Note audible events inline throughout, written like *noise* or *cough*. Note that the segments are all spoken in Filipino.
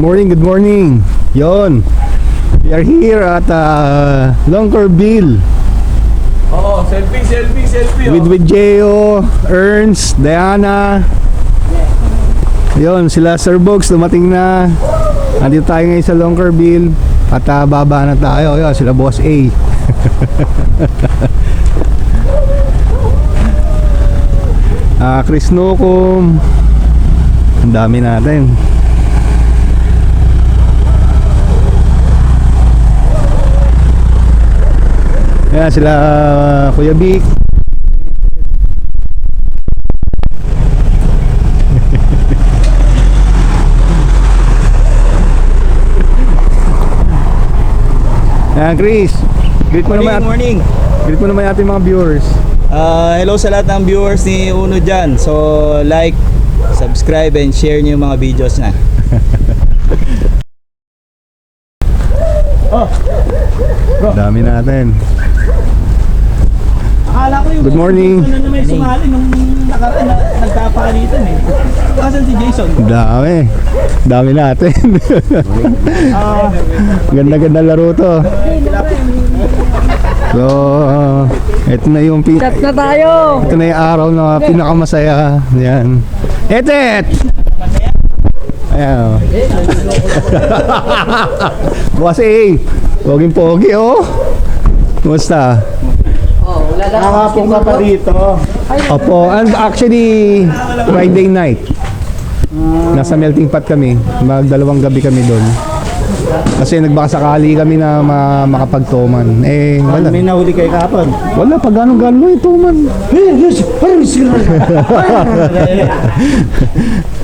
morning, good morning. Yon. We are here at uh, Longcorville Oo, selfie, selfie, selfie. with with Jeo, Ernst, Diana. Yon, sila Sir Bogs dumating na. Andito tayo ngayon sa Longcorville at uh, baba na tayo. Yon, sila Boss A. *laughs* Ah, Chris Nukum. Ang dami natin. Yan sila uh, Kuya Vic. *laughs* Yan Chris. Greet mo Morning, naman. morning. Greet mo naman ating mga viewers. Ah, hello sa lahat ng viewers ni Uno dyan. So, like, subscribe, and share niyo yung mga videos na. Dami natin. Akala ko yung Good morning. Ano na may sumali nung nakaraan na nagkapalitan eh. Kasan si Jason? Dami. Dami natin. Ah, Ganda-ganda laro to. So, ito na yung pi- Chat na tayo! ito na yung araw na pinakamasaya. Yan. Etet! Ayan. *laughs* Boss A, poging pogi oh. Kumusta? nakapong ka pa dito. Opo, and actually Friday night. Nasa melting pot kami. Magdalawang gabi kami doon. Kasi nagbakasakali kami na ma- makapagtuman. Eh, wala. May nahuli kay kapon. Wala pa ganong gano'n yung tuman. *laughs*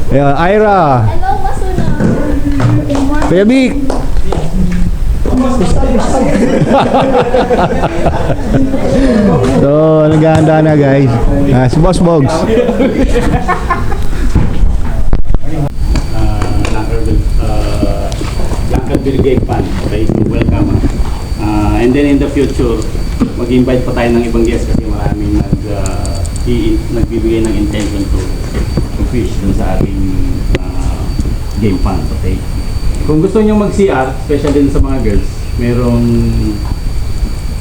Yeah, Ira. Hello, Masuna! Kuya Vic. *laughs* so, naghahanda na guys. Ah, si Boss Bogs. Lankerville, uh, Lankerville Game Fan. Okay, welcome. Uh, and then in the future, mag-invite pa tayo ng ibang guests kasi maraming nag, uh, nagbibigay ng intention to, to fish dun sa ating uh, game fan. Okay? Kung gusto nyo mag-CR, especially dun sa mga girls, merong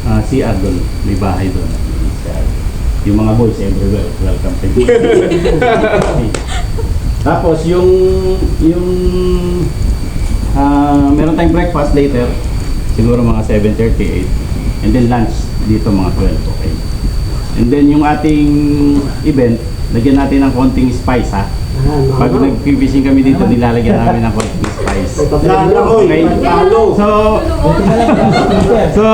uh, CR doon, may bahay doon. Yung mga boys everywhere, welcome to. *laughs* Tapos yung yung ah meron tayong breakfast later, siguro mga 7:38 and then lunch dito mga 12, okay. And then yung ating event, lagyan natin ng konting spice ha. Pag nag-fishing kami dito, nilalagyan namin ng konting spice. Okay? So, so,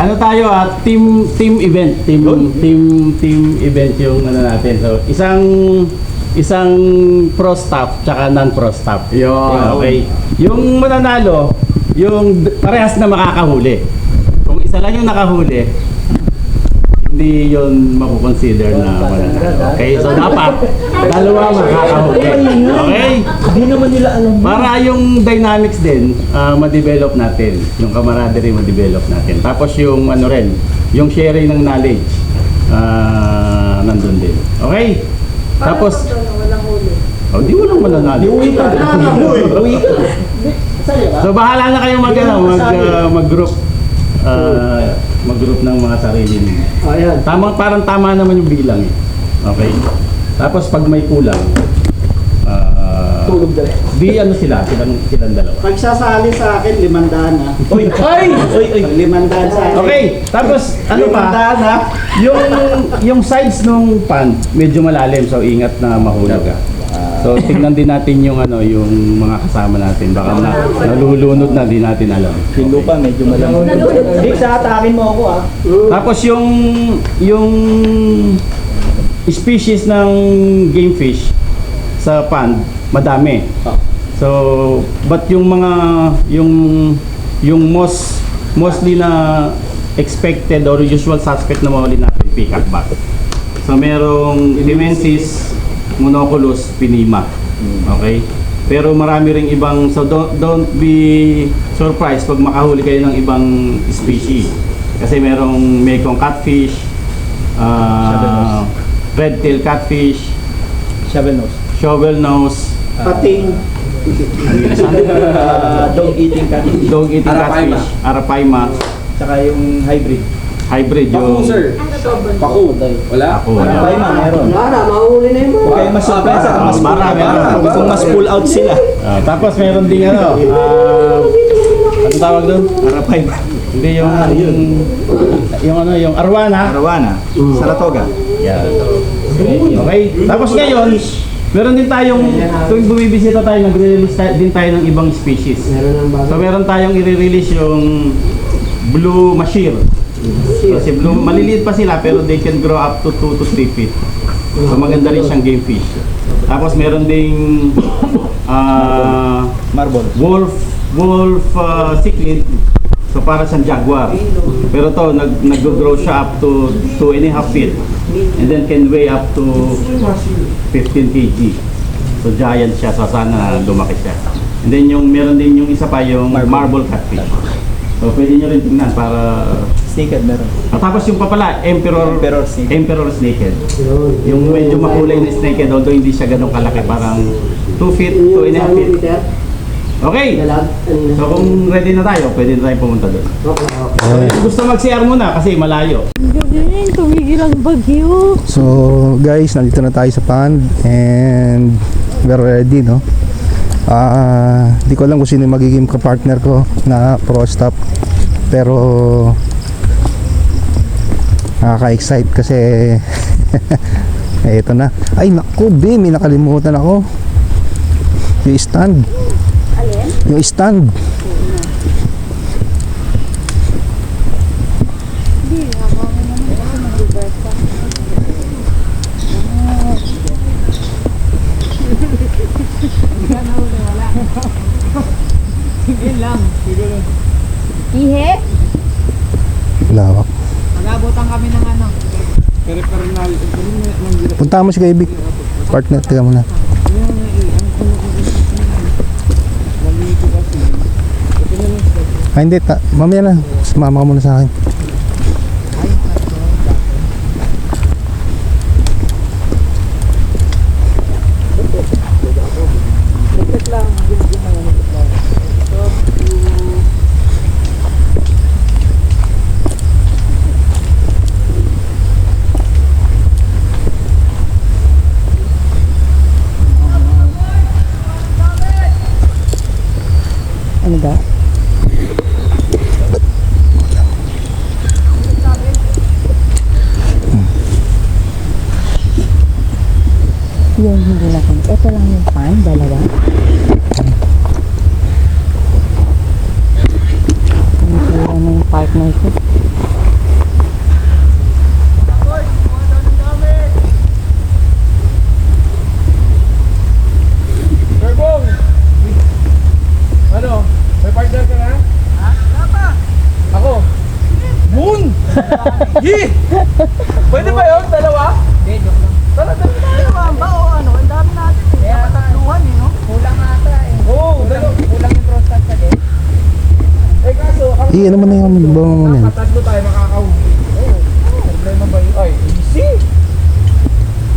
ano tayo ah, team team event, team team team event yung ano natin. So, isang isang pro staff tsaka non pro staff. Okay. Yung mananalo, yung parehas na makakahuli. Kung isa lang yung nakahuli, hindi yun makukonsider na mananalo. Okay? So, dapat dalawa makakahuli. Okay? Hindi naman nila alam. Para yung dynamics din, ah, ma-develop natin. Yung camaraderie ma-develop natin. Tapos yung ano rin, yung sharing ng knowledge, ah, nandun din. Okay? Tapos, oh, di walang mananalo. Uwi ka na. Uwi ka. So bahala na kayo mag, ano, mag, ah, mag-group. ah, mag-group ng mga sarili niyo. Ayan. Tama, parang tama naman yung bilang eh. Okay? Tapos pag may kulang, ah, Tulog dali. di ano sila, silang, silang dalawa. Pagsasali sa akin, limandaan ha. Uy! Ay! Uy! Uy! Limandaan sa akin. Okay, tapos ano pa? Limandaan ha. Yung yung sides nung pan medyo malalim so ingat na mahulog ka. So tingnan din natin yung ano yung mga kasama natin baka na nalulunod na di natin alam. Yung lupa medyo malamig. Vic, sa atakin mo ako ha. Tapos yung yung species ng game fish sa pond madami. So but yung mga yung yung most mostly na expected or usual suspect na mahuli natin peacock back. So merong Ilimensis, Monoculus, Pinima. Okay? Pero marami ring ibang so don't, don't be surprised pag makahuli kayo ng ibang species. Kasi merong Mekong catfish, uh, red tail catfish, Shovel nose. shovel nose, Pating. Ano yung isa? Ah, dog eating cat. Dog eating catfish, Arapaima, Tsaka yung hybrid. Hybrid yung... Paku. Wala? Ako, Ay, yan. ma, meron. Wala, mahuli na yun. Huwag kayong masurpresa kung mas pull Marami, out. marami. Kung mas pull out sila. Ah, tapos meron ding ano, ah, ano tawag doon? Arapay. Hindi yung, yung, yung ano, yung arwana. Arawana. Saratoga. Yan. Okay. Tapos ngayon, meron din tayong, tuwing bumibisita tayo, nagre-release tayo, din tayo ng ibang species. Meron ng bago. So meron tayong i-release yung blue mashir. Kasi blue, maliliit pa sila pero they can grow up to 2 to 3 feet. So maganda rin siyang game fish. Tapos meron ding ah Marble. wolf wolf uh, cichlid. So para sa jaguar. Pero to nag nag-grow siya up to 2 and a half feet and then can weigh up to 15 kg. So giant siya so sana lumaki siya. And then yung meron din yung isa pa yung marble, catfish. So pwede nyo rin tingnan para Snakehead meron. at tapos yung papala, emperor Emperor snake. emperor snakehead. Yung medyo makulay na snakehead although hindi siya ganun kalaki, parang 2 feet, 2 and a half feet. Okay. So kung ready na tayo, pwede na tayo pumunta doon. Okay, gusto mag-CR muna kasi malayo. Galing, tumigil ang bagyo. So guys, nandito na tayo sa pond and we're ready, no? Ah, di ko alam kung sino yung magiging kapartner ko na pro stop. Pero nakaka-excite kasi *laughs* eh, ito na. Ay naku, be, may nakalimutan ako. Yung stand. Yung stand. Lawak. Magabutan kami ng ano. Punta mo si Kaibik. Partner, tiga mo na. Ah, hindi. Ta mamaya na. Sumama ka muna sa akin. Ano ba? Yung hindi na kami. Ito lang yung pan, dalawa. Na yung partner ko. Ano? May partner ka na? Ha? Ako? Moon! Yee! Pwede ba yun? Dalawa? Hindi, joke lang. Talaga? Dalawa ba o ano? Ang dami natin. Kaya tatluhan eh, no? Kulang ata eh. Oo, dalawa. Kulang yung prostat ka din. Eh kaso, ang ano mo na yung bango mo yan? tatlo tayo makakauwi. Oo. Problema ba yun? Ay, easy!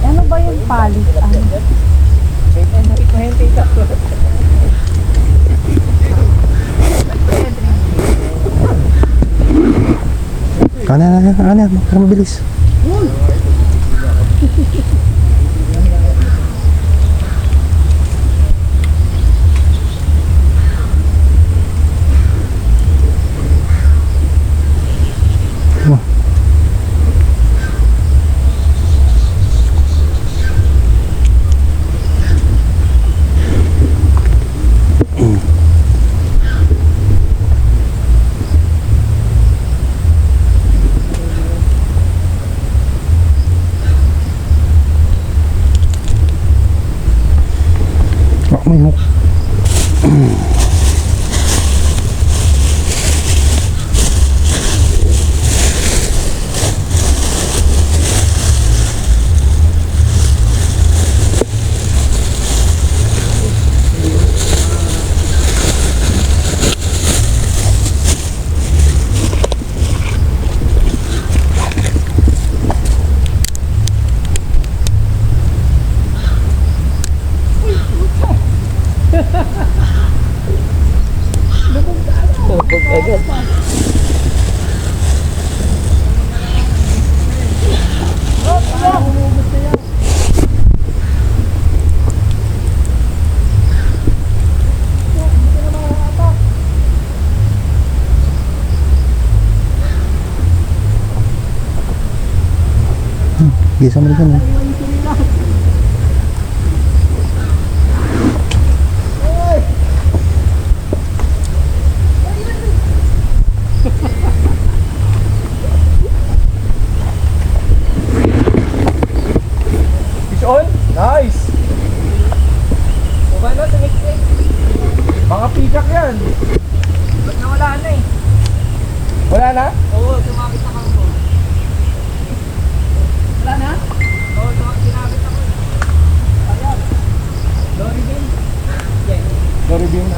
Ano ba yung palit? Ano? Kana na, *laughs* kana na, para mabilis. Gisa mo rin eh. Fish on? Nice! Okay na, sumiktik. Mga pikak yan. Ba't nawala na eh? Wala na? Oo, sumabit na kang Wala na? Oo, sinabit ako. Ayan. Dory beam? Yes. Dory beam?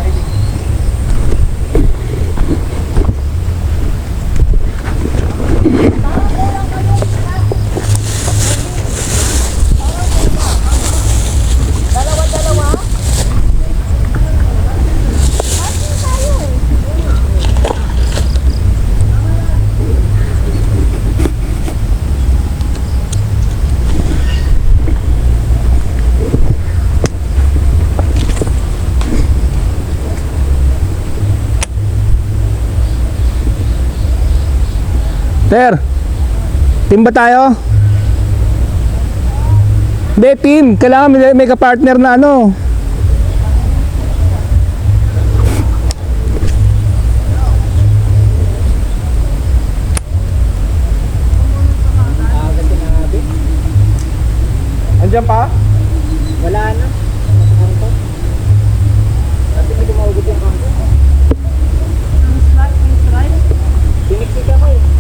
Ter, team ba tayo? Hindi, team. Kailangan may, may ka-partner na ano. Andiyan pa? Wala na. Kasi hindi maugot yung eh.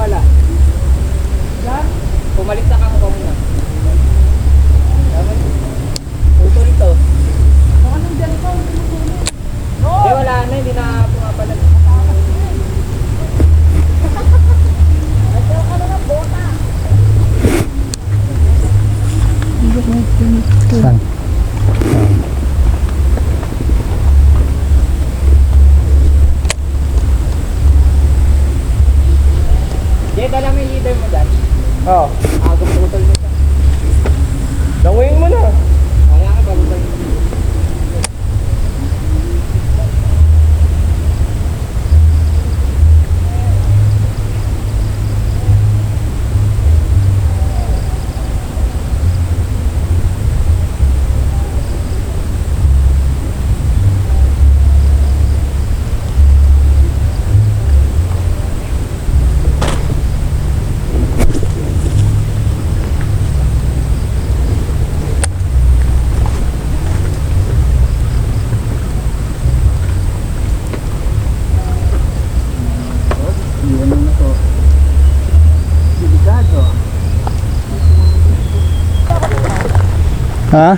Tapos nawala. Pumalik sa kangkong na. Puto nito. Eh wala na, hindi na pumapalag. Saan? Jay, dala mo yung leader mo dyan. Oo. Agong putol mo siya. Languyin mo na. Kaya ka bago ba yung Ha?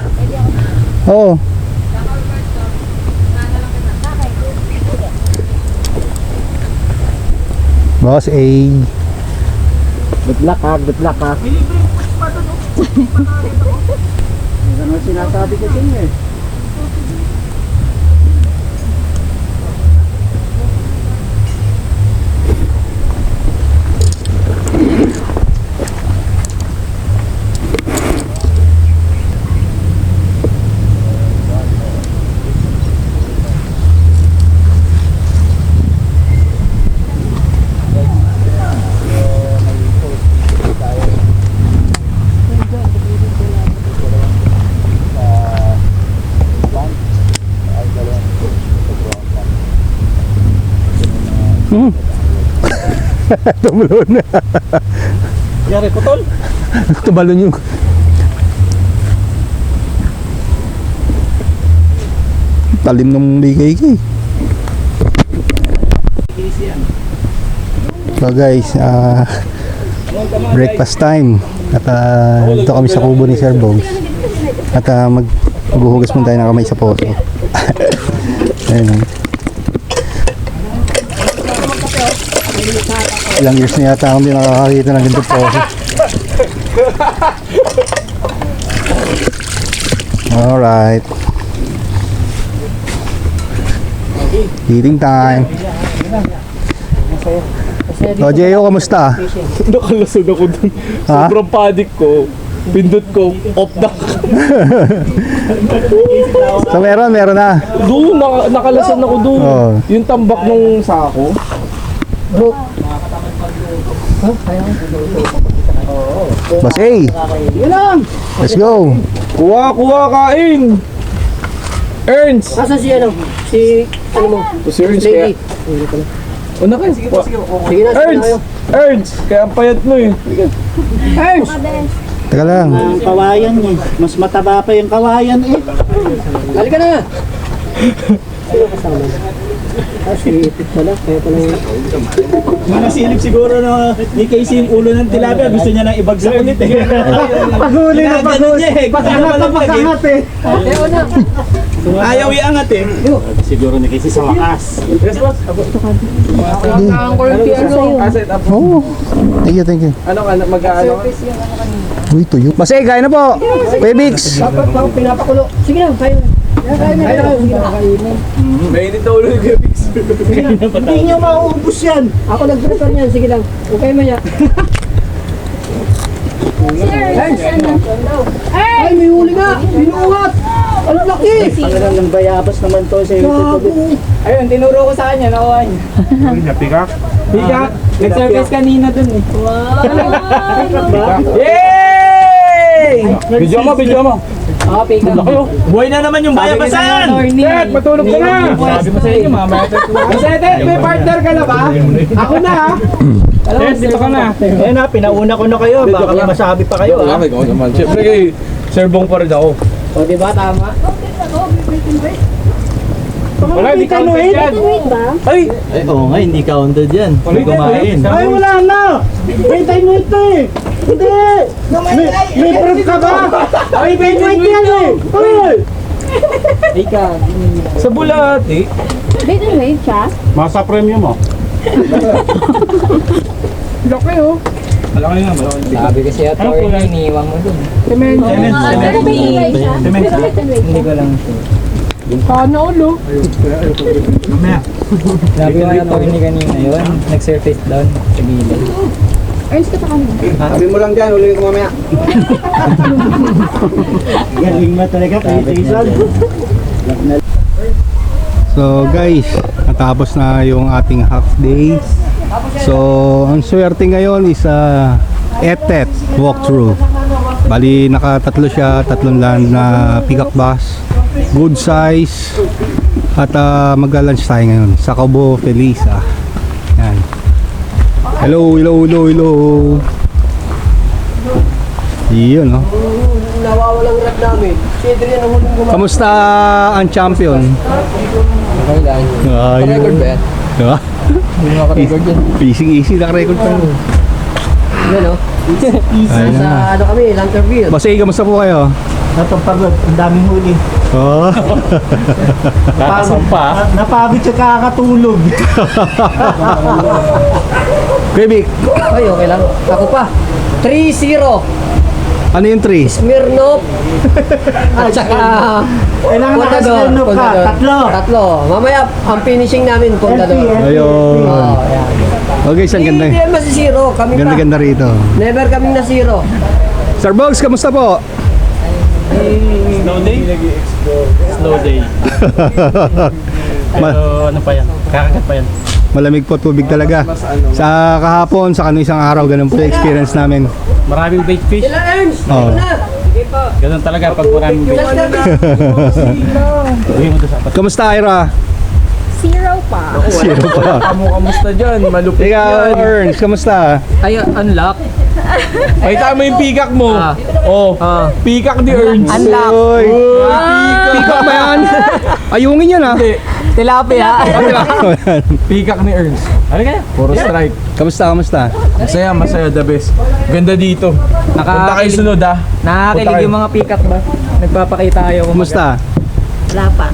Oo. Boss A. Good luck ha, good luck ha. Ano sinasabi ko sa inyo eh. *laughs* Tumalon na. Yari, putol. Tumalon yung... Talim ng BKK. So guys, ah breakfast time. At ah, dito kami sa kubo ni Sir Bogs. At ah, mag maghuhugas muna tayo ng kamay sa poso. *laughs* Ayun. Ilang years na yata akong hindi nakakakita ng ganito poso. Alright. Eating time. O, Jeyo, kamusta? Nakalasod ako dun. Ha? Sobrang panic ko. Pindot ko, off na. So, meron, meron na. Doon, naka, nakalasan ako doon. Oo. Yung tambak nung sako. Boss A. Let's go. Kuha, kuha, kain! Ernst! Nasa si ano? Si, ano mo? Si Ernst kaya... Lady. Una ka, sige Sige na, sige na Ernst! kayo. Ernst! Kaya ang payat mo eh. Ernst! Teka lang. Ang kawayan eh. Mas mataba pa yung kawayan eh. Halika na! Sino *laughs* kasama? Ah, si Ipit pala. Kaya pala yung... Nasilip siguro na ni Casey yung ulo ng tilapia. Gusto niya nang ibagsak ulit eh. *laughs* Paguli na Ginaganon niya eh. Pasangat na pasangat eh. Ayaw na! Ayaw iangat eh. Siguro ni Casey sa wakas. Asset up. Oh. Thank you, thank you. Ano ka, mag-ano? Uy, tuyo. Boss A, kain na po. Webix. Dapat pa pinapakulo. Sige na, kayo na. Na, na. Na. Mainit na ulo ni Kuya Bix. Hindi niya mauubos yan. Ako nag-prepare niyan. Sige lang. Okay mo niya. Ay, may huli nga! Binuhat! Ang laki! Ang lang ng bayabas naman to sa YouTube. Ayun, tinuro ko sa kanya. Nakuha niya. Higa! Nag-service kanina dun eh. Yay! Video mo, video mo. Ah, pick up. Buhay na naman yung bayabasan! Ted, matulog ka na! Sabi mo sa inyo, mamaya Kasi Ted, may partner ka na ba? Ako na ha! Ted, dito ka na. Eh na, pinauna ko na kayo. Baka may masabi pa kayo. Kami ko naman. Siyempre kay Serbong pa rin ako. O, di ba? Tama. Wala, hindi counted yan. Ay! Ay, oo nga, hindi counted yan. Hindi kumain. Ay, wala na! Wait, time mo ito eh! Hindi! May, may proof ka ba? Ay, wait, wait yan eh! Uy! Sa Bulati. Dito wave siya? Masa premium mo. *laughs* Laki oh. Malaki nga, malaki. Sabi kasi at Ano po yan? iniwang mo dun. Cement. Cement, Ano yung wave siya? Cement. Hindi ko lang. Paano ulo? Sabi ko na ni kanina yun. Nag-surface down sa gilid. Ernst ka pa kanina. Sabi mo lang dyan, ulit ko mamaya. Galing mo talaga, PlayStation. So guys, natapos na yung ating half day. So, ang swerte ngayon is uh, etet walkthrough. Bali, nakatatlo siya, tatlong land na pick-up bus. Good size. At uh, magla-lunch tayo ngayon sa Cabo Felisa. Yan. Hello, hello, hello, hello. Yun, no? Nawawalang rap namin. Si Adrian ang huling gumawa. Kamusta ang champion? Okay lang. Ayun. Record ba yan? Diba? Hindi mo record yan. Easy, easy lang record pa. Yan o. Ayun Sa na. ano kami, Lanterville. Boss A, kamusta po kayo? Natupagod, ang daming huli. Oh. Kakasampa. Na- Napagod siya kakatulog. *laughs* Baby, Ay, okay lang. Ako pa. 3-0. ano yung 3? Smirnoff. *laughs* At saka... Kailangan Contador. nakasunod ka. Contador. Tatlo. Tatlo. Mamaya, ang finishing namin, Contador. Ayun. Oh, yan. Okay, saan ganda? Hindi yan masisiro. Kami Ganda pa. ganda rito. Never kaming nasiro. Sir Bogs, kamusta po? Snow day? Snow day. Ma- *laughs* Pero ano pa yan? Kakagat pa yan. Malamig po tubig talaga. Sa kahapon, sa kano isang araw, ganun po yung experience namin. Maraming bait fish. Sila Ernst! Oo. Ganun talaga pag maraming bait. Apat. Kamusta, Ira? Zero pa. *laughs* Zero pa. Kamu kamusta dyan? Malupit Ikaw, yan. Ernst, kamusta? Ay, unlock. Ay, tama yung pikak mo. Ah. Oh, Ah. pikak ni Ernst. Unlock. Uy, pikak ba yan? *laughs* Ayungin yan ah. Tilapia. Pikak ni Ernst. Ano kaya? Puro strike. kamusta, kamusta? Masaya, masaya, the best. Ganda dito. Punta kayo sunod ah. Nakakilig yung mga pick-up ba? Nagpapakita kayo. Kamusta? Wala pa.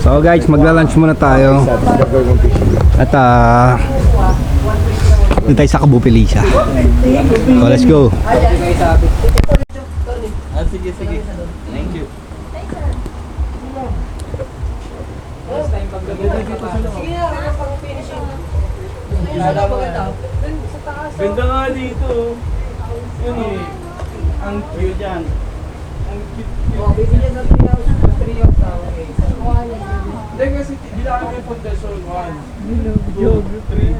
So guys, magla-lunch muna tayo. At ah uh, tayo sa Cabo Felicia. So let's go. Ah, sige, sige. Thank you. Ganda nga dito. Yun eh. Ang cute yan. Hindi kasi hindi lang kami pundasyon. One, two, three.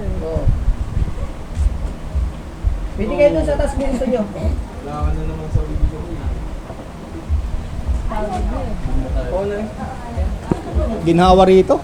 Pwede kayo dun sa taas mo gusto nyo. Wala ka na naman sa video. Na. Ginhawa rito.